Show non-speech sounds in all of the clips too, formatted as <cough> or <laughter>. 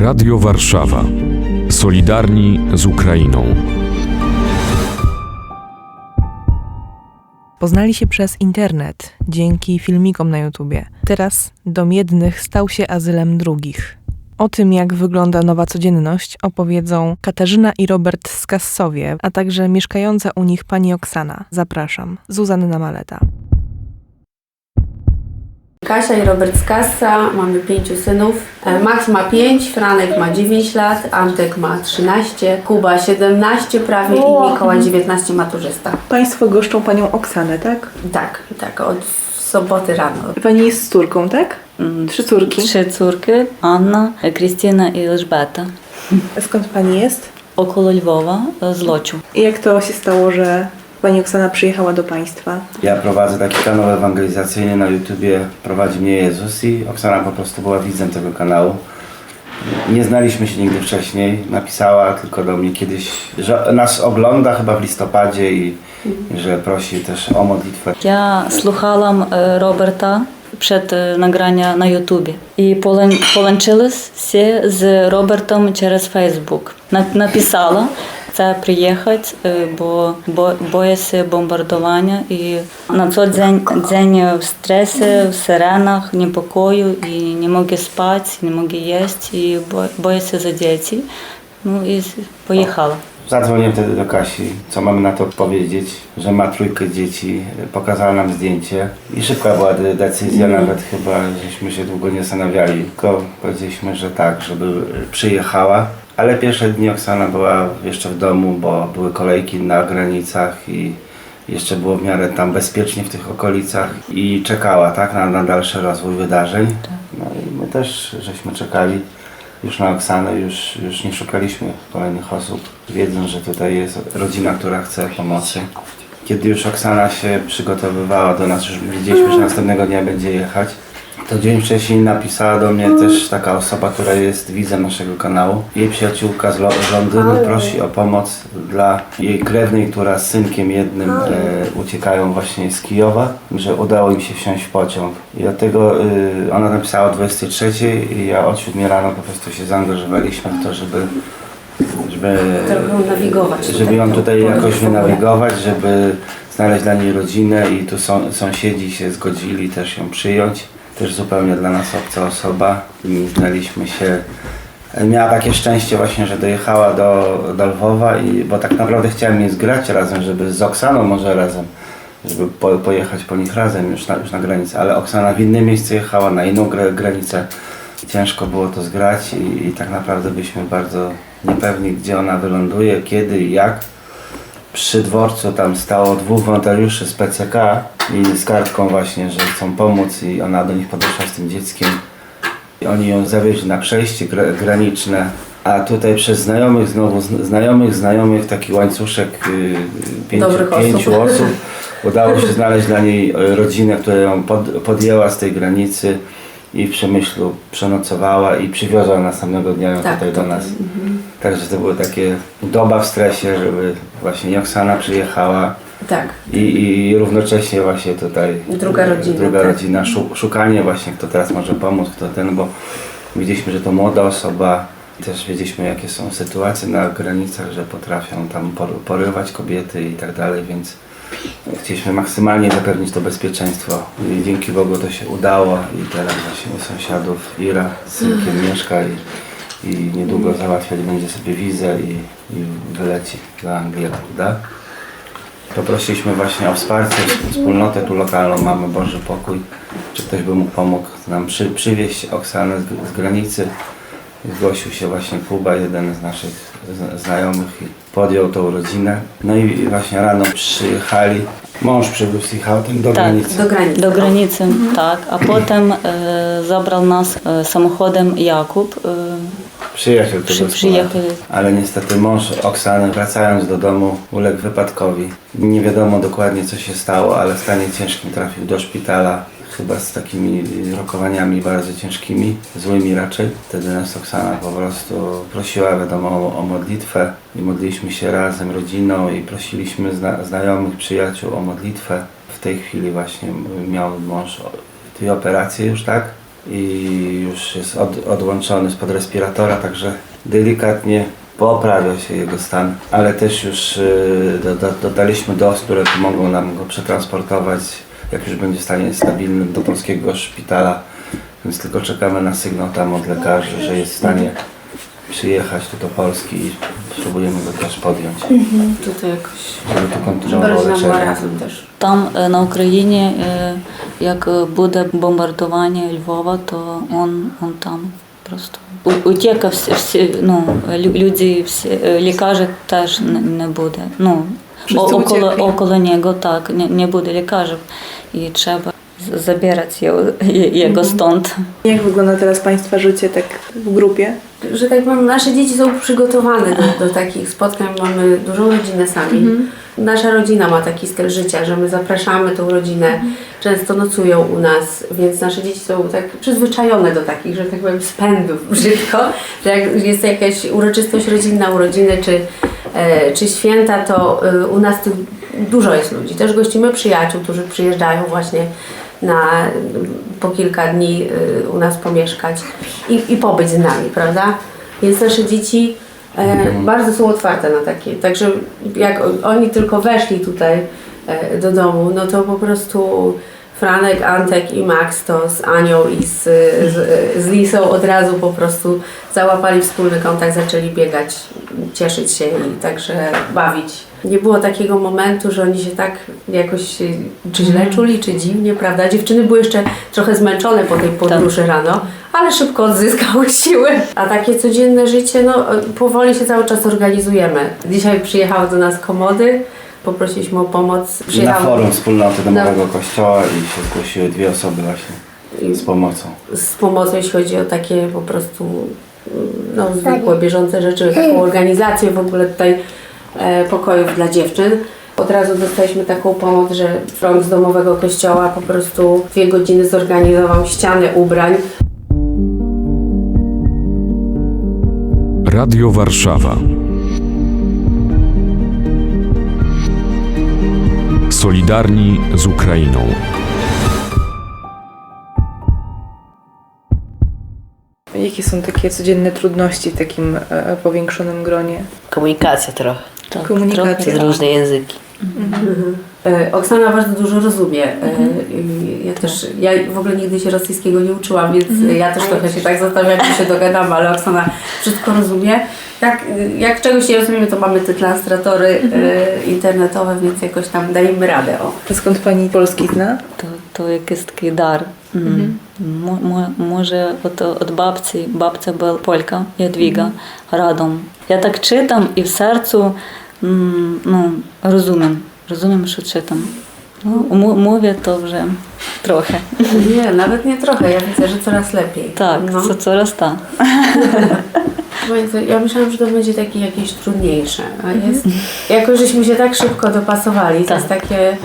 Radio Warszawa. Solidarni z Ukrainą. Poznali się przez internet, dzięki filmikom na YouTubie. Teraz dom jednych stał się azylem drugich. O tym, jak wygląda nowa codzienność, opowiedzą Katarzyna i Robert z Kassowie, a także mieszkająca u nich pani Oksana. Zapraszam, Zuzanna Maleta. Kasia i Robert z Kassa, mamy pięciu synów. E, Max ma 5, Franek ma 9 lat, Antek ma 13, Kuba 17 prawie i Mikołaj 19 maturzysta. Państwo goszczą panią Oksanę, tak? Tak, tak, od soboty rano. Pani jest z córką, tak? Mm. Trzy córki. Trzy córki, Anna, Krystyna i Elżbeta. Skąd pani jest? Okolo Lwowa, z Lociu. I jak to się stało, że Pani Oksana przyjechała do Państwa. Ja prowadzę taki kanał ewangelizacyjny na YouTubie, prowadzi mnie Jezus i Oksana po prostu była widzem tego kanału. Nie znaliśmy się nigdy wcześniej, napisała tylko do mnie kiedyś, że nas ogląda chyba w listopadzie i że prosi też o modlitwę. Ja słuchałam e, Roberta przed e, nagrania na YouTube i połączyłam się z Robertem przez Facebook. Napisała, chcę przyjechać, bo bo boję się bombardowania i na co dzień, dzień w stresie, w serenach, niepokoju i nie mogę spać, nie mogę jeść i bo, boję się za dzieci. No i pojechała. Zadzwoniłem wtedy do Kasi, co mamy na to powiedzieć, że ma trójkę dzieci, pokazała nam zdjęcie i szybka była decyzja, mm. nawet chyba żeśmy się długo nie zastanawiali, tylko powiedzieliśmy, że tak, żeby przyjechała, ale pierwsze dni Oksana była jeszcze w domu, bo były kolejki na granicach i jeszcze było w miarę tam bezpiecznie w tych okolicach i czekała tak, na, na dalszy rozwój wydarzeń. No i my też żeśmy czekali już na Oksanę, już, już nie szukaliśmy kolejnych osób, wiedząc, że tutaj jest rodzina, która chce pomocy. Kiedy już Oksana się przygotowywała do nas, już wiedzieliśmy, że następnego dnia będzie jechać, to dzień wcześniej napisała do mnie też taka osoba, która jest widzem naszego kanału. Jej przyjaciółka z, Lo- z Londynu prosi o pomoc dla jej krewnej, która z synkiem jednym e, uciekają właśnie z Kijowa, że udało im się wsiąść w pociąg. I dlatego y, ona napisała o 23 i ja od 7 rano po prostu się zaangażowaliśmy w to, żeby żeby, nawigować żeby ją tutaj pole jakoś wynawigować, żeby znaleźć dla niej rodzinę i tu są, sąsiedzi się zgodzili też ją przyjąć. Też zupełnie dla nas obca osoba. I znaliśmy się. Miała takie szczęście właśnie, że dojechała do, do Lwowa, i, bo tak naprawdę chciałem je zgrać razem, żeby z Oksaną może razem, żeby po, pojechać po nich razem już na, już na granicę, ale Oksana w inne miejsce jechała, na inną gra, granicę. Ciężko było to zgrać i, i tak naprawdę byliśmy bardzo niepewni, gdzie ona wyląduje, kiedy i jak. Przy dworcu tam stało dwóch wolontariuszy z PCK i z kartką właśnie, że chcą pomóc i ona do nich podeszła z tym dzieckiem. I oni ją zawieźli na przejście gra graniczne, a tutaj przez znajomych, znowu zn- znajomych, znajomych, taki łańcuszek y, pięciu, Dobrych osób. pięciu osób. Udało się <laughs> znaleźć dla niej y, rodzinę, która ją pod, podjęła z tej granicy i w Przemyślu przenocowała i przywiozła następnego dnia ją Tak, tutaj do nas. Także to było takie doba w stresie, żeby właśnie Oksana przyjechała Tak, i, i równocześnie właśnie tutaj Druga rodzina, druga tak. rodzina szu- szukanie właśnie kto teraz może pomóc, kto ten, bo widzieliśmy, że to młoda osoba, też wiedzieliśmy jakie są sytuacje na granicach, że potrafią tam por- porywać kobiety i tak dalej, więc chcieliśmy maksymalnie zapewnić to bezpieczeństwo. I dzięki Bogu to się udało i teraz właśnie u sąsiadów Ira z synkiem mieszka i, i niedługo załatwiać będzie sobie wizę i, i wyleci do Anglii, jak poprosiliśmy właśnie o wsparcie, wspólnotę tu lokalną, Mamy Boży Pokój, czy ktoś by mógł pomógł nam przy, przywieźć Oksanę z, z granicy. Zgłosił się właśnie Kuba, jeden z naszych znajomych i podjął tą rodzinę. No i właśnie rano przyjechali. Mąż przywiózł ich autem do tak, granicy. Do granicy, do granicy mhm. tak. A potem e, zabrał nas e, samochodem Jakub. E, Przyjaciel tego Przy- wspólnoty. przyjechali. Ale niestety mąż Oksany wracając do domu uległ wypadkowi. Nie wiadomo dokładnie co się stało, ale w stanie ciężkim trafił do szpitala. Chyba z takimi rokowaniami bardzo ciężkimi, złymi raczej. Wtedy nas Oksana po prostu prosiła wiadomo o, o modlitwę i modliliśmy się razem rodziną i prosiliśmy zna, znajomych, przyjaciół o modlitwę. W tej chwili właśnie miał mąż dwie operacje już, tak? I już jest od, odłączony spod respiratora, także delikatnie poprawia się jego stan, ale też już y, do, do, dodaliśmy dos, które pomogą nam go przetransportować, jak już będzie w stanie stabilnym, do polskiego szpitala, więc tylko czekamy na sygnał tam od lekarzy, że jest w stanie przyjechać tu do Polski i spróbujemy go też podjąć, Tutaj jakoś, żeby tu żeby kontynuował rodzina leczenie. razem też. Там е, на Україні, е, як е, буде бомбардування Львова, то он, он там просто У- утіка всі, всі ну, лю- люди, всі, е, лікарі теж не, не буде. Ну, Wszyscy около, uciekli. около нього так, не, не буде лікарів і треба zabierać je, jego mhm. stąd. Jak wygląda teraz Państwa życie tak w grupie? Że tak powiem, nasze dzieci są przygotowane do, do takich spotkań. Mamy dużą rodzinę sami. Mhm. Nasza rodzina ma taki styl życia, że my zapraszamy tą rodzinę. Mhm. Często nocują u nas, więc nasze dzieci są tak przyzwyczajone do takich, że tak powiem, spędów brzydko. <laughs> Tak, że jak jest jakaś uroczystość rodzinna, urodziny czy, e, czy święta, to e, u nas tu dużo jest ludzi. Też gościmy przyjaciół, którzy przyjeżdżają właśnie na po kilka dni y, u nas pomieszkać i, i pobyć z nami, prawda? Więc nasze dzieci e, bardzo są otwarte na takie. Także jak oni tylko weszli tutaj e, do domu, no to po prostu Franek, Antek i Max to z Anią i z, z, z Lisą od razu po prostu załapali wspólny kontakt, zaczęli biegać, cieszyć się i także bawić. Nie było takiego momentu, że oni się tak jakoś czy źle czuli, czy dziwnie, prawda? Dziewczyny były jeszcze trochę zmęczone po tej podróży rano, ale szybko odzyskały <laughs> siły. A takie codzienne życie, no powoli się cały czas organizujemy. Dzisiaj przyjechały do nas komody, poprosiliśmy o pomoc. Na forum wspólnoty domowego kościoła i się zgłosiły dwie osoby właśnie z pomocą. z pomocą, jeśli chodzi o takie po prostu no, zwykłe, bieżące rzeczy, taką organizację w ogóle tutaj pokojów dla dziewczyn. Od razu dostaliśmy taką pomoc, że front z domowego kościoła po prostu dwie godziny zorganizował ścianę ubrań. Radio Warszawa. Solidarni z Ukrainą. Jakie są takie codzienne trudności w takim e, powiększonym gronie? Komunikacja trochę tak, komunikacja. Różne języki. Mhm. Mhm. E, Oksana bardzo dużo rozumie. Mhm. Ja też, ja w ogóle nigdy się rosyjskiego nie uczyłam, więc mhm. ja też trochę się tak zastanawiam, czy się dogadam, ale Oksana wszystko rozumie. Jak, jak czegoś nie rozumiemy, to mamy te translatory e, mhm. internetowe, więc jakoś tam dajemy radę. O. Skąd pani polski zna? To, to jak jest taki dar. Mhm. mhm. Може, от, от бабці, бабця була полька, Ядвіга, радом. Я так читам і в серцю м, ну, розумім, розумім, що читам. Ну, у мо- мові то вже трохи. Nie, nawet nie trochę. Ja widzę, że coraz lepiej. Так, No. це coraz tak. Więc Ja myślałam, że to będzie takie jakieś trudniejsze, a jest, jako żeśmy się tak szybko dopasowali, to Tak. jest takie y,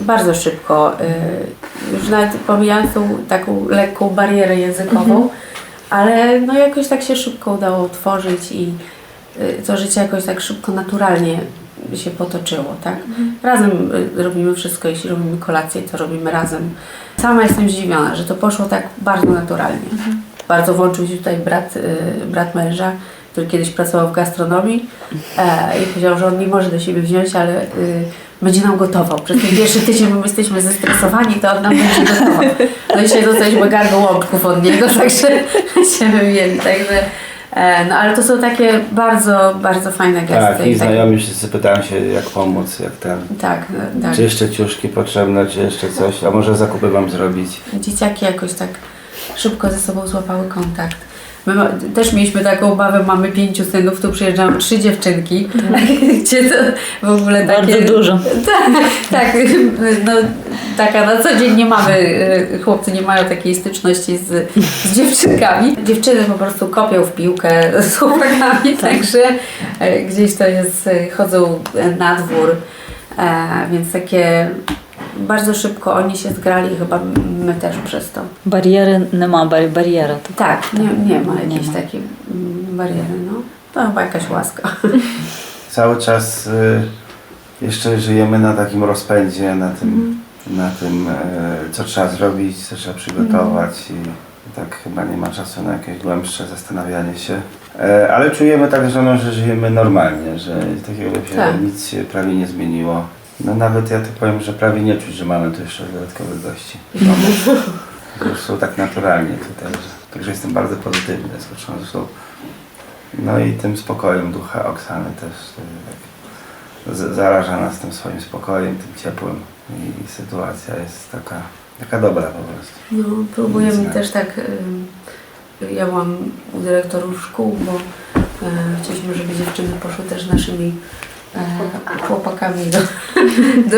bardzo szybko, y, już nawet pomijając tą taką lekką barierę językową, ale no jakoś tak się szybko udało tworzyć i y, to życie jakoś tak szybko, naturalnie się potoczyło, tak? Razem y, robimy wszystko, jeśli robimy kolację, to robimy razem. Sama jestem zdziwiona, że to poszło tak bardzo naturalnie. Bardzo włączył się tutaj brat, y, brat męża, który kiedyś pracował w gastronomii e, i powiedział, że on nie może do siebie wziąć, ale y, będzie nam gotował. Przez ten pierwszy tydzień, bo my jesteśmy zestresowani, to on nam będzie gotował. No i dzisiaj dostaliśmy gargołąbków od niego, <laughs> także się wymieli. Także, e, no ale to są takie bardzo, bardzo fajne gesty. Tak, i tak, znajomi wszyscy pytają się jak pomóc, jak ten. tak, tak. Czy jeszcze ciuszki potrzebne, czy jeszcze coś, a może zakupy wam zrobić. Dzieciaki jakoś tak szybko ze sobą złapały kontakt. My ma, też mieliśmy taką obawę, mamy pięciu synów, tu przyjeżdżają trzy dziewczynki, <laughs> gdzie to w ogóle takie... Bardzo dużo. Tak, tak, no taka na co dzień nie mamy, y, chłopcy nie mają takiej styczności z, z dziewczynkami. Dziewczyny po prostu kopią w piłkę z chłopakami, także e, gdzieś to jest, e, chodzą na dwór, e, więc takie bardzo szybko oni się zgrali, chyba my też przez to. Bariery, nie ma bar bariera. Tak, tak, nie, nie ma nie jakiejś ma. takiej mm, bariery, no. To chyba jakaś łaska. <laughs> Cały czas y, jeszcze żyjemy na takim rozpędzie, na tym, mm. na tym y, co trzeba zrobić, co trzeba przygotować mm. i tak chyba nie ma czasu na jakieś głębsze zastanawianie się. E, ale czujemy także że, no, że żyjemy normalnie, że takiego tak. nic się prawie nie zmieniło. No nawet ja to powiem, że prawie nie czuć, że mamy tu jeszcze dodatkowych gości. To <laughs> już są tak naturalnie tutaj. Że, także jestem bardzo pozytywny z początku. No i tym spokojem ducha Oksany też e, tak, z- zaraża nas tym swoim spokojem, tym ciepłem i, i sytuacja jest taka, taka dobra po prostu. No, próbujemy Nic też tak. ym, Ja byłam u dyrektorów szkół, bo e, chcieliśmy, żeby dziewczyny poszły też naszymi e, chłopakami do,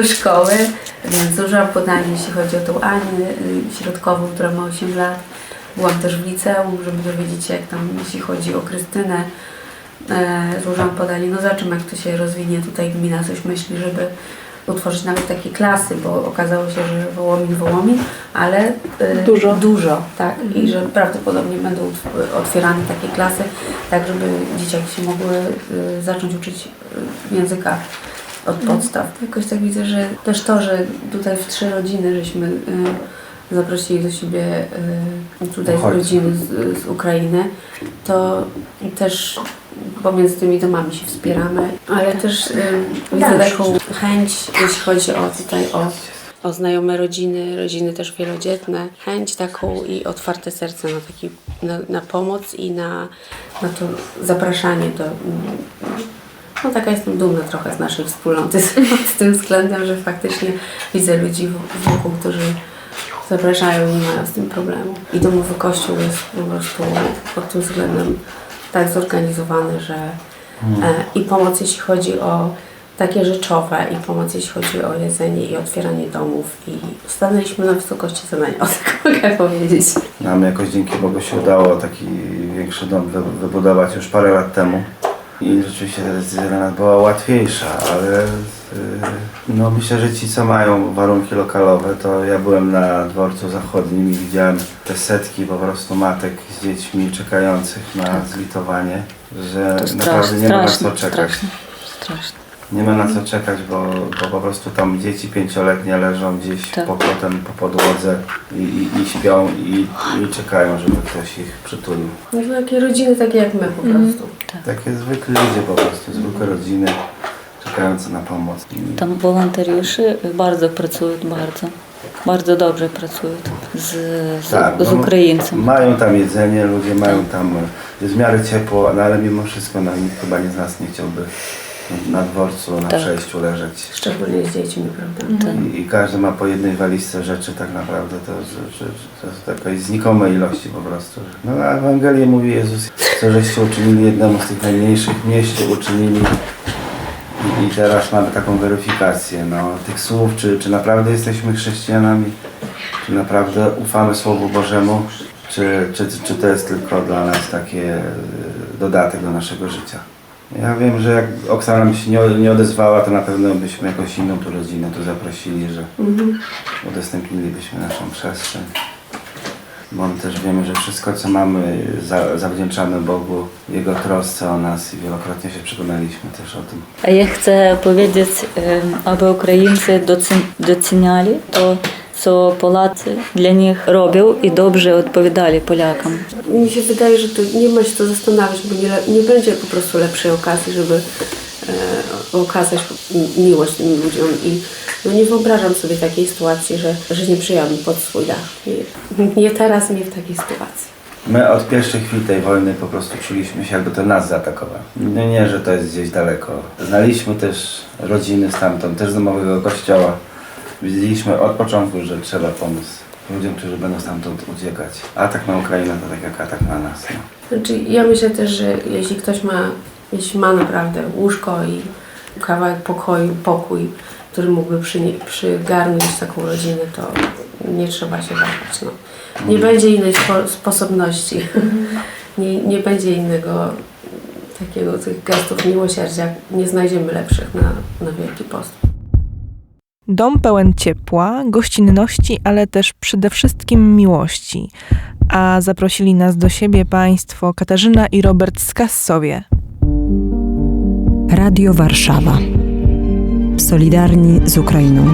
do szkoły, więc zużyłam podanie, jeśli chodzi o tą Anię y, środkową, która ma 8 lat. Byłam też w liceum, żeby dowiedzieć się, jak tam, jeśli chodzi o Krystynę. E, złożyłam podanie, no zobaczymy, jak to się rozwinie. Tutaj gmina coś myśli, żeby utworzyć nawet takie klasy, bo okazało się, że Wołomin, Wołomin, ale e, Dużo. dużo, tak, i że prawdopodobnie będą otwierane takie klasy, tak żeby dzieciaki się mogły e, zacząć uczyć e, języka od podstaw. Jakoś tak widzę, że też to, że tutaj w trzy rodziny żeśmy zaprosili do siebie tutaj z rodziny z, z Ukrainy, to też pomiędzy tymi domami się wspieramy, ale też y, widzę taką chęć, jeśli chodzi o tutaj o, o znajome rodziny, rodziny też wielodzietne, chęć taką i otwarte serce na, taki, na, na pomoc i na, na to zapraszanie do... No taka jestem dumna trochę z naszej wspólnoty <laughs> pod tym względem, że faktycznie widzę ludzi w- wokół, którzy zapraszają i nie mają z tym problemu. I domowy kościół jest po prostu pod tym względem tak zorganizowany, że e, i pomoc jeśli chodzi o takie rzeczowe i pomoc jeśli chodzi o jedzenie i otwieranie domów i stanęliśmy na wysokości zadania, <laughs> o tak mogę powiedzieć. Nam jakoś dzięki Bogu się udało taki większy dom wy, wybudować już parę lat temu. I rzeczywiście ta decyzja dla nas była łatwiejsza, ale no myślę, że ci co mają warunki lokalowe, to ja byłem na dworcu zachodnim i widziałem te setki po prostu matek z dziećmi czekających na zlitowanie, że To naprawdę straszne, nie ma na co straszne, czekać. straszne, straszne. Nie ma na co czekać, bo, bo po prostu tam dzieci pięcioletnie leżą gdzieś Tak. po, potem po podłodze i, i, i śpią i, i czekają, żeby ktoś ich przytulił. No takie rodziny takie jak my po prostu. Takie zwykli ludzie po prostu, zwykłe rodziny czekający na pomoc. Tam wolontariuszy bardzo pracują, bardzo. Bardzo dobrze pracują z, z, tak, z Ukraińcem. Mają tam jedzenie, ludzie mają tam, e, jest w miarę ciepło, no ale mimo wszystko no, nikt chyba nie z nas nie chciałby na dworcu, na tak. przejściu leżeć. Szczególnie z dziećmi, prawda? Mhm. I, I, każdy ma po jednej walizce rzeczy tak naprawdę, to, że, że, że, to takiej znikomej ilości po prostu. No a Ewangelię mówi Jezus, co żeście uczynili jednemu z tych najmniejszych mieście, uczynili i, teraz mamy taką weryfikację no, tych słów, czy, czy naprawdę jesteśmy chrześcijanami, czy naprawdę ufamy Słowu Bożemu, czy, czy, czy to jest tylko dla nas takie e, dodatek do naszego życia. Ja wiem, że jak Oksana by się nie, nie odezwała, to na pewno byśmy jakąś inną tu rodzinę tu zaprosili, że udostępnilibyśmy naszą przestrzeń bo też wiemy, że wszystko co mamy za, zawdzięczamy Bogu, Jego trosce o nas i wielokrotnie się przekonaliśmy też o tym. A ja chcę powiedzieć, aby Ukraińcy doceniali to, co Polacy dla nich robią i dobrze odpowiadali Polakom. Mi się wydaje, że tu nie ma się co zastanawiać, bo nie, nie będzie po prostu lepszej okazji, żeby e, okazać miłość tym ludziom i no nie wyobrażam sobie takiej sytuacji, że, że nie przyjęli pod swój dach. Nie, nie teraz, nie w takiej sytuacji. My od pierwszej chwili tej wojny po prostu czuliśmy się, jakby to nas zaatakowało. No nie, że to jest gdzieś daleko. Znaliśmy też rodziny stamtąd, też z domowego kościoła. Widzieliśmy od początku, że trzeba pomóc ludziom, którzy będą stamtąd uciekać. Atak na Ukrainę to tak jak atak na nas. No. Znaczy, ja myślę też, że jeśli ktoś ma, jeśli ma naprawdę łóżko i kawałek pokoju, pokój, który mógłby przynie- przygarnąć taką rodzinę, to nie trzeba się wahać. No. Nie będzie innej spo, sposobności, <laughs> nie, nie będzie innego takiego tych gestów miłosierdzia. Nie znajdziemy lepszych na, na Wielki Post. Dom pełen ciepła, gościnności, ale też przede wszystkim miłości. A zaprosili nas do siebie państwo Katarzyna i Robert z Kassowie. Radio Warszawa. Solidarni z Ukrainą.